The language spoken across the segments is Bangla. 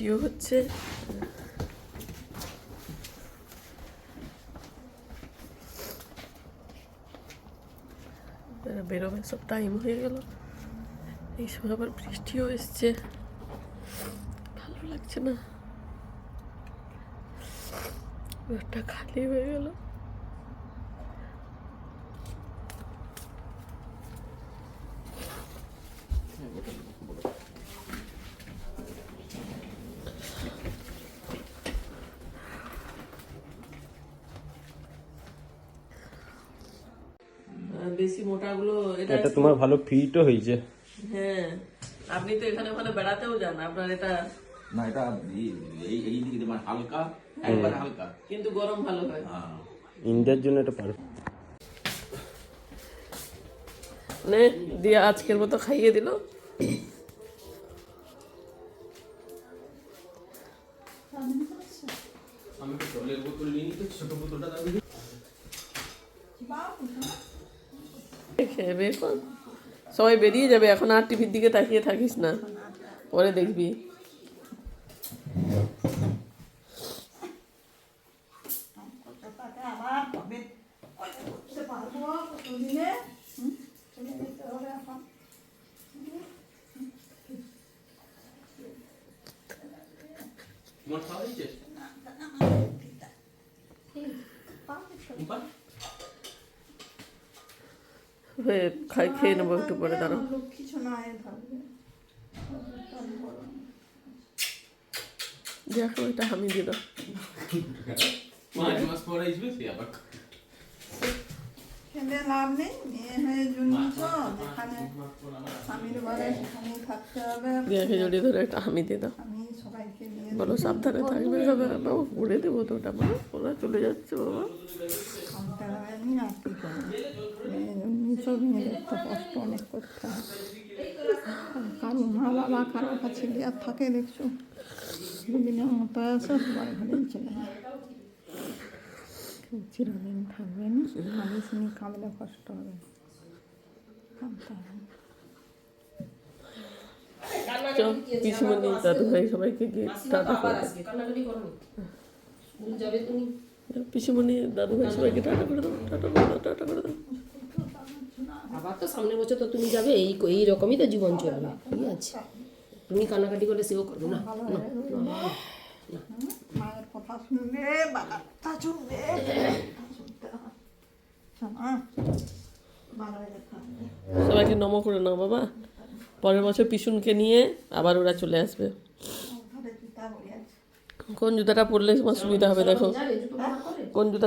বৃষ্টিও হচ্ছে। বেরোবে, সব টাইম হয়ে গেল। এই সময় আবার বৃষ্টিও এসছে। ভালো লাগছে না। ঘরটা খালি হয়ে গেল। বেশি মোটাগুলো এটা এটা তোমার ভালো ফিটও হয়েছে। হ্যাঁ আপনি তো এখানে ওখানে বেড়াতেও যান আপনার এটা না এটা এই- এই দিকে তোমার হালকা একবারে হালকা। কিন্তু গরম ভালো হয়। হ্যাঁ। ইন্ডিয়ার জন্য এটা পারো নে দিয়ে আজকের মতো খাইয়ে দিল। আমি তো জলের বোতল নিয়ে নিতে ছোট বোতলটা দাবি খেয়ে বের কর। সবাই বেরিয়ে যাবে এখন আর টিভির দিকে তাকিয়ে থাকিস না পরে দেখবি আবার কবে করতে পারব কতদিনে হুম? চলে যেতে হবে এখন তোমার খাওয়া হয়েছে বাহ, হয়ে খাই খেয়ে নেব একটু পরে দাঁড়াও। থাকবে। দেখো এটা আমি দিল লাভ নেই মেয়ে হয়ে স্বামীর থাকতে হবে। জড়িয়ে ধরে একটা আমি দিয়ে দাও। আমি সবাইকে নিয়ে বলো সাবধানে থাকবে সবাই বাবা ঘুরে দেবো তো ওটা মা ওরা চলে যাচ্ছে বাবা। করব মেয়েদের তো কষ্ট অনেক করতে হয়। কারও মা বাবা কারও কাছে আর থাকে দেখছ। দুদিনের মতো আছে সবার ঘরেই চলে যায়। কেউ চিরদিন থাকবে না নিয়ে কাঁদলে কষ্ট হবে। কাঁদতে হবে। চ পিসিমণি দাদু ভাই সবাইকে গিয়ে টাটা করে দাও। পিসিমণি দাদু ভাই সবাইকে টাটা করে দাও টাটা করে দাও টাটা করে দাও। আবার তো সামনের বছর তো তুমি যাবে এই এই রকমই তো জীবন চলবে ঠিক আছে? তুমি কান্নাকাটি করলে সেও করবে না। মায়ের কথা শুনবে বাবার কথা শুনবে হয় হয়ে সবাইকে নম করে নাও বাবা। পরের বছর পিসুনকে নিয়ে আবার ওরা চলে আসবে। কোন জুতাটা পরলে তোমার সুবিধা হবে দেখো। করে কোন জুতা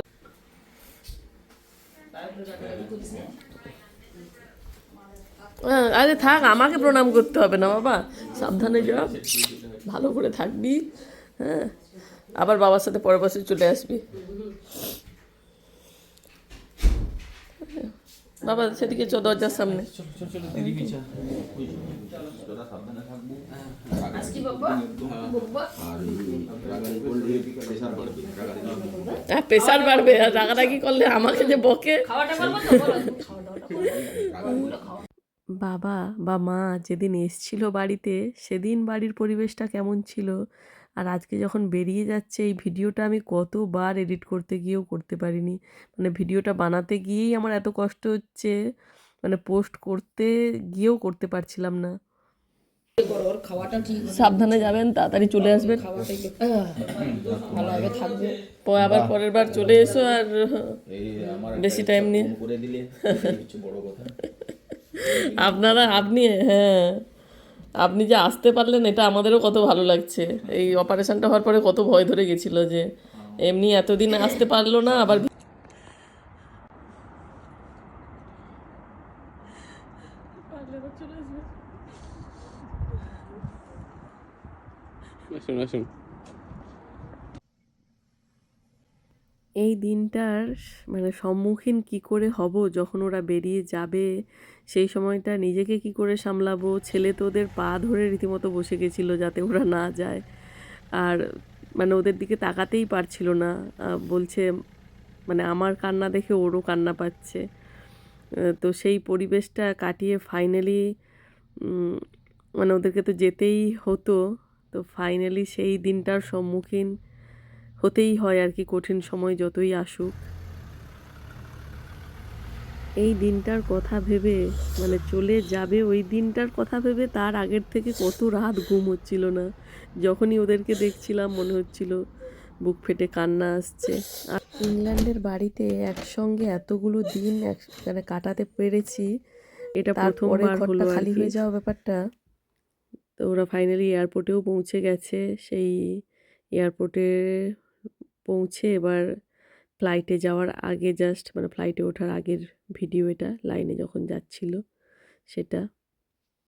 আরে থাক আমাকে প্রণাম করতে হবে না বাবা। সাবধানে যা ভালো করে থাকবি হ্যাঁ। আবার বাবার সাথে পরের বছর চলে আসবি। বাবা সেদিকে চো দরজার সামনে। প্রেশার বাড়বে হ্যাঁ প্রেশার বাড়বে। আর রাগারাগি করলে আমাকে যে বকে। বাবা বা মা যেদিন এসছিল বাড়িতে সেদিন বাড়ির পরিবেশটা কেমন ছিল? আর আজকে যখন বেরিয়ে যাচ্ছে এই ভিডিওটা আমি কতবার এডিট করতে গিয়েও করতে পারিনি। মানে ভিডিওটা বানাতে গিয়েই আমার এত কষ্ট হচ্ছে মানে পোস্ট করতে গিয়েও করতে পারছিলাম না। সাবধানে যাবেন তাড়াতাড়ি চলে আসবেন। ভালোভাবে থাকবে আবার পরের বার চলে এসো আর বেশি টাইম নিয়ে। করে দিলে বড় কথা। আপনারা, আপনি হ্যাঁ। আপনি যে আসতে পারলেন, এটা আমাদেরও কত ভালো লাগছে। এই অপারেশনটা হওয়ার পরে কত ভয় ধরে গেছিল যে এমনি এতদিন আসতে পারল না, আবার আসুন আসুন। এই দিনটার মানে সম্মুখীন কি করে হব যখন ওরা বেরিয়ে যাবে? সেই সময়টা নিজেকে কি করে সামলাবো? ছেলে তো ওদের পা ধরে রীতিমতো বসে গেছিল যাতে ওরা না যায়। আর মানে ওদের দিকে তাকাতেই পারছিল না। বলছে মানে আমার কান্না দেখে ওরও কান্না পাচ্ছে। তো সেই পরিবেশটা কাটিয়ে ফাইনালি মানে ওদেরকে তো যেতেই হতো। তো ফাইনালি সেই দিনটার সম্মুখীন হতেই হয় আর কি কঠিন সময় যতই আসুক। এই দিনটার কথা ভেবে মানে চলে যাবে ওই দিনটার কথা ভেবে তার আগের থেকে কত রাত ঘুম হচ্ছিল না। যখনই ওদেরকে দেখছিলাম মনে হচ্ছিল বুক ফেটে কান্না আসছে। আর ইংল্যান্ডের বাড়িতে একসঙ্গে এতগুলো দিন এক মানে কাটাতে পেরেছি এটা প্রথমবার হলো খালি হয়ে যাওয়া ব্যাপারটা। তো ওরা ফাইনালি এয়ারপোর্টেও পৌঁছে গেছে সেই এয়ারপোর্টে পৌঁছে এবার ফ্লাইটে যাওয়ার আগে জাস্ট মানে ফ্লাইটে ওঠার আগের ভিডিও এটা লাইনে যখন যাচ্ছিল, সেটা